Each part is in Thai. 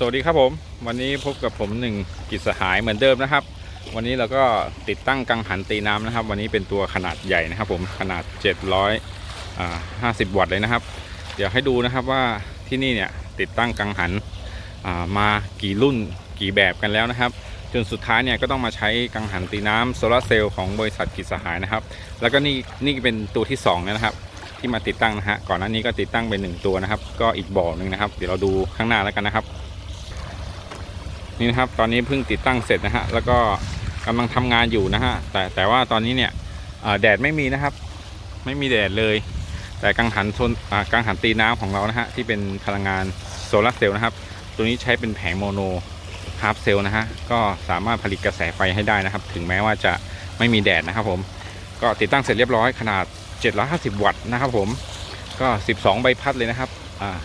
สวัสดีครับผม วันนี้พบกับผมหนึ่งกิจสหายเหมือนเดิมนะครับ วันนี้เราก็ติดตั้งกังหันตีน้ำนะครับ วันนี้เป็นตัวขนาดใหญ่นะครับ ผมขนาด 750 วัตต์เลยนะครับ เดี๋ยวให้ดูนะครับว่าที่นี่เนี่ยติดตั้งกังหันมากี่รุ่นกี่แบบกันแล้วนะครับ จนสุดท้ายเนี่ยก็ต้องมาใช้กังหันตีน้ำโซลาร์เซลล์ของบริษัทกิจสหายนะครับ แล้วก็นี่นี่เป็นตัวที่สองนะครับที่มาติดตั้งนะฮะก่อนหน้านี้ก็ติดตั้งเป็นหนึ่งตัวนะครับ ก็อีกบ่อหนึ่งนะครับ เดี๋ยวเราดูข้างหน้าแล้วกันนะครับ นี่นะครับตอนนี้เพิ่งติดตั้งเสร็จนะฮะแล้วก็กำลังทำงานอยู่นะฮะแต่แต่ว่าตอนนี้เนี่ยแดดไม่มีนะครับ ไม่มีแดดเลย แต่กังหันทนกังหันตีน้ำของเรานะฮะที่เป็นพลังงานโซลาร์เซลล์นะครับ ตัวนี้ใช้เป็นแผงโมโนฮาร์ฟเซลล์นะฮะก็สามารถผลิตกระแสไฟให้ได้นะครับ ถึงแม้ว่าจะไม่มีแดดนะครับผมก็ติดตั้งเสร็จเรียบร้อยขนาด 750 วัตต์นะครับผมก็ 12 ใบพัดเลยนะครับอ่า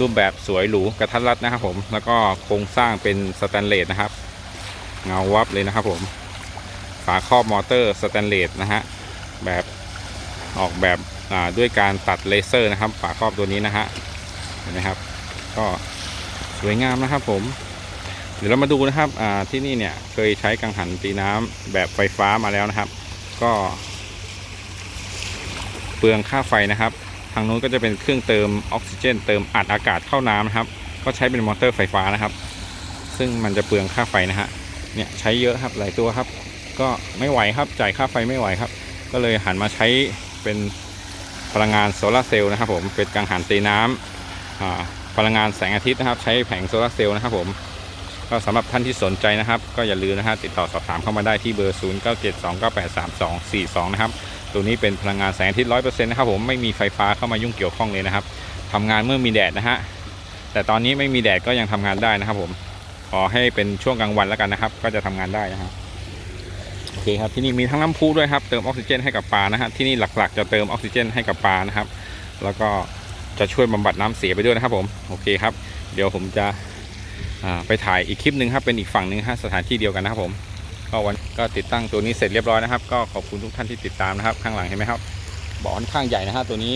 รูปแบบสวยหรูกระทัดรัดนะครับผมแล้วก็โครงสร้างเป็นสแตนเลสนะครับ เงาวับเลยนะครับผมฝาครอบมอเตอร์สแตนเลสนะฮะแบบออกแบบด้วยการตัดเลเซอร์นะครับ ฝาครอบตัวนี้นะฮะเห็นไหมครับ ก็สวยงามนะครับผม เดี๋ยวเรามาดูนะครับที่นี่เนี่ยเคยใช้กังหันตีน้ำแบบไฟฟ้ามาแล้วนะครับ ก็เปลืองค่าไฟนะครับ ทางนู้นก็จะเป็นเครื่องเติมออกซิเจน เติมอัดอากาศเข้าน้ำนะครับ ก็ใช้เป็นมอเตอร์ไฟฟ้านะครับ ซึ่งมันจะเปลืองค่าไฟนะฮะเนี่ยใช้เยอะครับหลายตัวครับ ก็ไม่ไหวครับจ่ายค่าไฟไม่ไหวครับ ก็เลยหันมาใช้เป็นพลังงานโซลาร์เซลล์นะครับผมเป็นกังหันตีน้ำอ่าพลังงานแสงอาทิตย์นะครับ ใช้แผงโซลาร์เซลล์นะครับผมก็สำหรับท่านที่สนใจนะครับ ก็อย่าลืมนะฮะติดต่อสอบถามเข้ามาได้ที่เบอร์ 0 9 7 2 9 8 3 2 4 2 นะครับ ตัวนี้เป็นพลังงานแสงอาทิตย์ร้อยเปอร์เซ็นต์นะครับผมไม่มีไฟฟ้าเข้ามายุ่งเกี่ยวข้องเลยนะครับทำงานเมื่อมีแดดนะฮะแต่ตอนนี้ไม่มีแดดก็ยังทำงานได้นะครับผมขอให้เป็นช่วงกลางวันแล้วกันนะครับ ก็จะทำงานได้นะฮะโอเคครับที่นี่มีทั้งน้ำพุด้วยครับเติมออกซิเจนให้กับปลานะฮะที่นี่หลักๆ จะเติมออกซิเจนให้กับปลานะครับ แล้วก็จะช่วยบำบัดน้ำเสียไปด้วยนะครับผมโอเคครับ เดี๋ยวผมจะไปถ่ายอีกคลิปหนึ่งครับเป็นอีกฝั่งหนึ่งฮะสถานที่เดียวกันนะครับผม ก็วันก็ติดตั้งตัวนี้เสร็จเรียบร้อยนะครับ ก็ขอบคุณทุกท่านที่ติดตามนะครับ ข้างหลังเห็นไหมครับบ่อค่อนข้างใหญ่นะฮะตัวนี้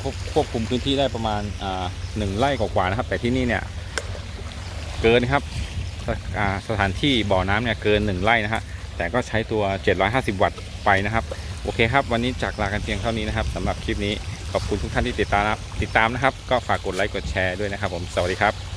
ควบควบคุมพื้นที่ได้ประมาณอ่าหนึ่งไร่กว่าๆนะครับ แต่ที่นี่เนี่ยเกินครับสสถานที่บ่อน้ำเนี่ยเกินหนึ่งไร่นะฮะแต่ก็ใช้ตัว 750 วัตต์ไปนะครับ โอเคครับ วันนี้จากลากันเพียงเท่านี้นะครับสำหรับคลิปนี้ขอบคุณทุกท่านที่ติดตามติดตามนะครับ ก็ฝากกดไลค์กดแชร์ด้วยนะครับผมสวัสดีครับ